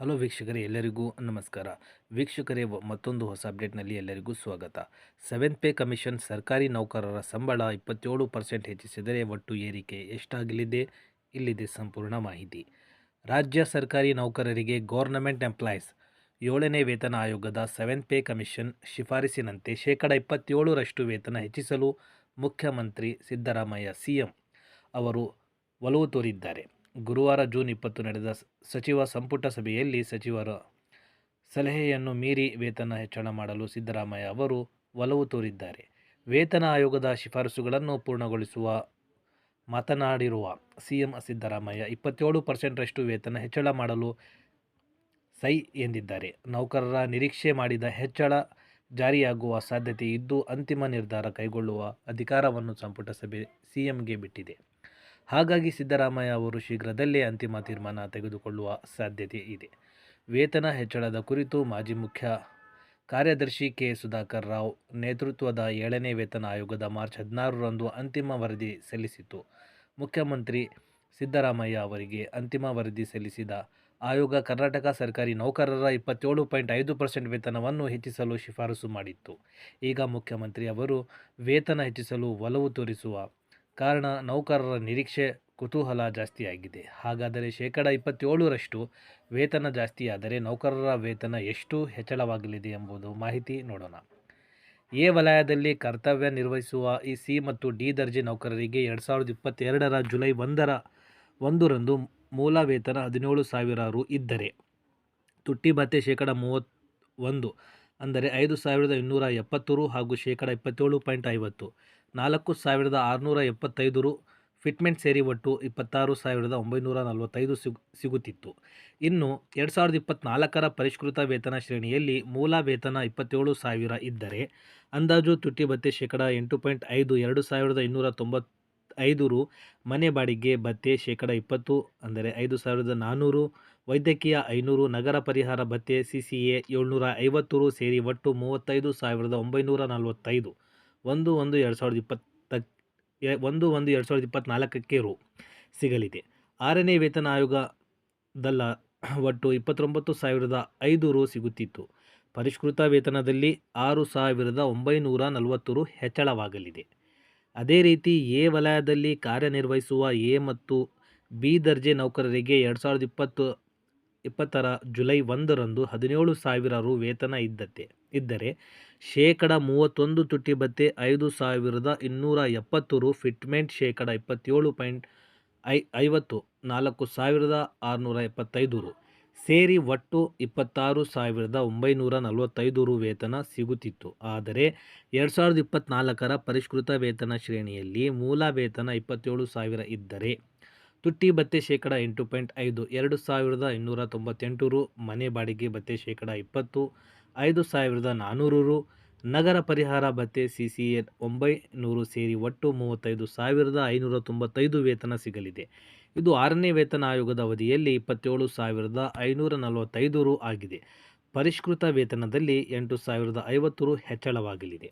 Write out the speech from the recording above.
Hello ವೀಕ್ಷಕರೇ, ಎಲ್ಲರಿಗೂ ನಮಸ್ಕಾರ. ವೀಕ್ಷಕರೇ ಮತ್ತೊಂದು ಹೊಸ ಅಪ್ಡೇಟ್ನಲ್ಲಿ ಎಲ್ಲರಿಗೂ ಸ್ವಾಗತ. ಸೆವೆಂತ್ ಪೇ ಕಮಿಷನ್ ಸರ್ಕಾರಿ ನೌಕರರ ಸಂಬಳ ಇಪ್ಪತ್ತೇಳು ಪರ್ಸೆಂಟ್ ಹೆಚ್ಚಿಸಿದರೆ ಒಟ್ಟು ಏರಿಕೆ ಎಷ್ಟಾಗಲಿದೆ? ಇಲ್ಲಿದೆ ಸಂಪೂರ್ಣ ಮಾಹಿತಿ. ರಾಜ್ಯ ಸರ್ಕಾರಿ ನೌಕರರಿಗೆ ಗೌರ್ನಮೆಂಟ್ ಎಂಪ್ಲಾಯೀಸ್ ಏಳನೇ ವೇತನ ಆಯೋಗದ ಸೆವೆಂತ್ ಪೇ ಕಮಿಷನ್ ಶಿಫಾರಸಿನಂತೆ ಶೇಕಡ ಇಪ್ಪತ್ತೇಳರಷ್ಟು ವೇತನ ಹೆಚ್ಚಿಸಲು ಮುಖ್ಯಮಂತ್ರಿ ಸಿದ್ದರಾಮಯ್ಯ ಸಿಎಂ ಅವರು ಒಲವು ತೋರಿದ್ದಾರೆ. ಗುರುವಾರ ಜೂನ್ ಇಪ್ಪತ್ತು ನಡೆದ ಸಚಿವ ಸಂಪುಟ ಸಭೆಯಲ್ಲಿ ಸಚಿವರ ಸಲಹೆಯನ್ನು ಮೀರಿ ವೇತನ ಹೆಚ್ಚಳ ಮಾಡಲು ಸಿದ್ದರಾಮಯ್ಯ ಅವರು ಒಲವು ತೋರಿದ್ದಾರೆ. ವೇತನ ಆಯೋಗದ ಶಿಫಾರಸುಗಳನ್ನು ಪೂರ್ಣಗೊಳಿಸುವ ಮಾತನಾಡಿರುವ ಸಿಎಂ ಸಿದ್ದರಾಮಯ್ಯ, ಇಪ್ಪತ್ತೇಳು ಪರ್ಸೆಂಟ್ರಷ್ಟು ವೇತನ ಹೆಚ್ಚಳ ಮಾಡಲು ಸೈ ಎಂದಿದ್ದಾರೆ. ನೌಕರರ ನಿರೀಕ್ಷೆ ಮಾಡಿದ ಹೆಚ್ಚಳ ಜಾರಿಯಾಗುವ ಸಾಧ್ಯತೆ ಇದ್ದು, ಅಂತಿಮ ನಿರ್ಧಾರ ಕೈಗೊಳ್ಳುವ ಅಧಿಕಾರವನ್ನು ಸಂಪುಟ ಸಭೆ ಸಿಎಂಗೆ ಬಿಟ್ಟಿದೆ. ಹಾಗಾಗಿ ಸಿದ್ದರಾಮಯ್ಯ ಅವರು ಶೀಘ್ರದಲ್ಲೇ ಅಂತಿಮ ತೀರ್ಮಾನ ತೆಗೆದುಕೊಳ್ಳುವ ಸಾಧ್ಯತೆ ಇದೆ. ವೇತನ ಹೆಚ್ಚಳದ ಕುರಿತು ಮಾಜಿ ಮುಖ್ಯ ಕಾರ್ಯದರ್ಶಿ ಕೆ. ಸುಧಾಕರ್ ರಾವ್ ನೇತೃತ್ವದ ಏಳನೇ ವೇತನ ಆಯೋಗದ ಮಾರ್ಚ್ ಹದಿನಾರರಂದು ಅಂತಿಮ ವರದಿ ಸಲ್ಲಿಸಿತು ಮುಖ್ಯಮಂತ್ರಿ ಸಿದ್ದರಾಮಯ್ಯ ಅವರಿಗೆ ಅಂತಿಮ ವರದಿ ಸಲ್ಲಿಸಿದ ಆಯೋಗ ಕರ್ನಾಟಕ ಸರ್ಕಾರಿ ನೌಕರರ ಇಪ್ಪತ್ತೇಳು ಪಾಯಿಂಟ್ ಐದು ಪರ್ಸೆಂಟ್ ವೇತನವನ್ನು ಹೆಚ್ಚಿಸಲು ಶಿಫಾರಸು ಮಾಡಿತ್ತು. ಈಗ ಮುಖ್ಯಮಂತ್ರಿ ಅವರು ವೇತನ ಹೆಚ್ಚಿಸಲು ಒಲವು ತೋರಿಸುವ ಕಾರಣ ನೌಕರರ ನಿರೀಕ್ಷೆ ಕುತೂಹಲ ಜಾಸ್ತಿಯಾಗಿದೆ. ಹಾಗಾದರೆ ಶೇಕಡ ಇಪ್ಪತ್ತೇಳರಷ್ಟು ವೇತನ ಜಾಸ್ತಿಯಾದರೆ ನೌಕರರ ವೇತನ ಎಷ್ಟು ಹೆಚ್ಚಳವಾಗಲಿದೆ ಎಂಬುದು ಮಾಹಿತಿ ನೋಡೋಣ. ಎ ವಲಯದಲ್ಲಿ ಕರ್ತವ್ಯ ನಿರ್ವಹಿಸುವ ಈ ಸಿ ಮತ್ತು ಡಿ ದರ್ಜೆ ನೌಕರರಿಗೆ ಎರಡು ಸಾವಿರದ ಇಪ್ಪತ್ತೆರಡರ ಜುಲೈ ಒಂದರ ಒಂದರಂದು ಮೂಲ ವೇತನ ಹದಿನೇಳು ಸಾವಿರ ರು ಇದ್ದರೆ. ತುಟ್ಟಿ ಭತ್ಯೆ ಶೇಕಡ ಮೂವತ್ ಒಂದು ಅಂದರೆ ಐದು ಸಾವಿರದ ಇನ್ನೂರ ಎಪ್ಪತ್ತು ರು ಹಾಗೂ ಶೇಕಡ ಇಪ್ಪತ್ತೇಳು ಪಾಯಿಂಟ್ ಐವತ್ತು, ನಾಲ್ಕು ಸಾವಿರದ ಆರುನೂರ ಎಪ್ಪತ್ತೈದು ರು ಫಿಟ್ಮೆಂಟ್ ಸೇರಿ ಒಟ್ಟು ಇಪ್ಪತ್ತಾರು ಸಾವಿರದ ಒಂಬೈನೂರ ನಲವತ್ತೈದು ಸಿಗು, ಸಿಗುತ್ತಿತ್ತು. ಇನ್ನು ಎರಡು ಸಾವಿರದ ಇಪ್ಪತ್ತ್ನಾಲ್ಕರ ಪರಿಷ್ಕೃತ ವೇತನ ಶ್ರೇಣಿಯಲ್ಲಿ ಮೂಲ ವೇತನ ಇಪ್ಪತ್ತೇಳು ಸಾವಿರ ಇದ್ದರೆ, ಅಂದಾಜು ತುಟ್ಟಿ ಭತ್ಯೆ ಶೇಕಡ ಎಂಟು ಪಾಯಿಂಟ್ ಐದು ಎರಡು ಸಾವಿರದ ಇನ್ನೂರ ತೊಂಬತ್ತೈದು ರು ಮನೆ ಬಾಡಿಗೆ ಭತ್ಯೆ ಶೇಕಡ ಇಪ್ಪತ್ತು ಅಂದರೆ ಐದು ಸಾವಿರದ ನಾನ್ನೂರು ವೈದ್ಯಕೀಯ ಐನೂರು, ನಗರ ಪರಿಹಾರ ಭತ್ಯೆ ಸಿ ಸಿ ಎ ಏಳ್ನೂರ ಐವತ್ತು ರು ಸೇರಿ ಒಟ್ಟು ಮೂವತ್ತೈದು ಸಾವಿರದ ಒಂಬೈನೂರ ನಲವತ್ತೈದು. ಒಂದು ಒಂದು ಎರಡು ಸಾವಿರದ ಇಪ್ಪತ್ತ ಒಂದು ಒಂದು ಎರಡು ಸಾವಿರದ ಇಪ್ಪತ್ತ್ನಾಲ್ಕಕ್ಕೆ ರು ಸಿಗಲಿದೆ. ಆರನೇ ವೇತನ ಆಯೋಗದಲ್ಲ ಒಟ್ಟು ಇಪ್ಪತ್ತೊಂಬತ್ತು ಸಾವಿರದ ಐದು ರು ಸಿಗುತ್ತಿತ್ತು. ಪರಿಷ್ಕೃತ ವೇತನದಲ್ಲಿ ಆರು ಸಾವಿರದ ಒಂಬೈನೂರ ನಲವತ್ತು ರು ಹೆಚ್ಚಳವಾಗಲಿದೆ. ಅದೇ ರೀತಿ ಎ ವಲಯದಲ್ಲಿ ಕಾರ್ಯನಿರ್ವಹಿಸುವ ಎ ಮತ್ತು ಬಿ ದರ್ಜೆ ನೌಕರರಿಗೆ ಎರಡು ಸಾವಿರದ ಇಪ್ಪತ್ತು, ಇಪ್ಪತ್ತರ ಜುಲೈ ಒಂದರಂದು ಹದಿನೇಳು ಸಾವಿರ ರು ವೇತನ ಇದ್ದತೆ ಇದ್ದರೆ ಶೇಕಡ ಮೂವತ್ತೊಂದು ತುಟ್ಟಿ ಭತ್ಯೆ ಐದು ಸಾವಿರದ ಇನ್ನೂರ ಎಪ್ಪತ್ತು ರು ಫಿಟ್ಮೆಂಟ್ ಶೇಕಡ ಇಪ್ಪತ್ತೇಳು ಪಾಯಿಂಟ್ ಐ ಐವತ್ತು ನಾಲ್ಕು ಸಾವಿರದ ಆರುನೂರ ಎಪ್ಪತ್ತೈದು ರು. ಸೇರಿ ಒಟ್ಟು ಇಪ್ಪತ್ತಾರು ಸಾವಿರದ ಒಂಬೈನೂರ ನಲವತ್ತೈದು ರು ವೇತನ ಸಿಗುತ್ತಿತ್ತು. ಆದರೆ ಎರಡು ಸಾವಿರದ ಇಪ್ಪತ್ತ್ನಾಲ್ಕರ ಪರಿಷ್ಕೃತ ವೇತನ ಶ್ರೇಣಿಯಲ್ಲಿ ಮೂಲ ವೇತನ ಇಪ್ಪತ್ತೇಳು ಸಾವಿರ ಇದ್ದರೆ ತುಟ್ಟಿ ಭತ್ಯೆ ಶೇಕಡ ಎಂಟು ಪಾಯಿಂಟ್ ಐದು, ಎರಡು ಸಾವಿರದ ಇನ್ನೂರ ತೊಂಬತ್ತೆಂಟು ರು, ಮನೆ ಬಾಡಿಗೆ ಭತ್ಯೆ ಶೇಕಡ ಇಪ್ಪತ್ತು, ಐದು ಸಾವಿರದ ನಾನ್ನೂರು ರು ನಗರ ಪರಿಹಾರ ಭತ್ಯೆ ಸಿ ಸಿ ಎ ಒಂಬೈನೂರು ಸೇರಿ ಒಟ್ಟು ಮೂವತ್ತೈದು ಸಾವಿರದ ಐನೂರ ತೊಂಬತ್ತೈದು ವೇತನ ಸಿಗಲಿದೆ. ಇದು ಆರನೇ ವೇತನ ಆಯೋಗದ ಅವಧಿಯಲ್ಲಿ ಇಪ್ಪತ್ತೇಳು ಸಾವಿರದ ಐನೂರ ನಲವತ್ತೈದು ರು ಆಗಿದೆ. ಪರಿಷ್ಕೃತ ವೇತನದಲ್ಲಿ ಎಂಟು ಸಾವಿರದ ಐವತ್ತು ರು ಹೆಚ್ಚಳವಾಗಲಿದೆ.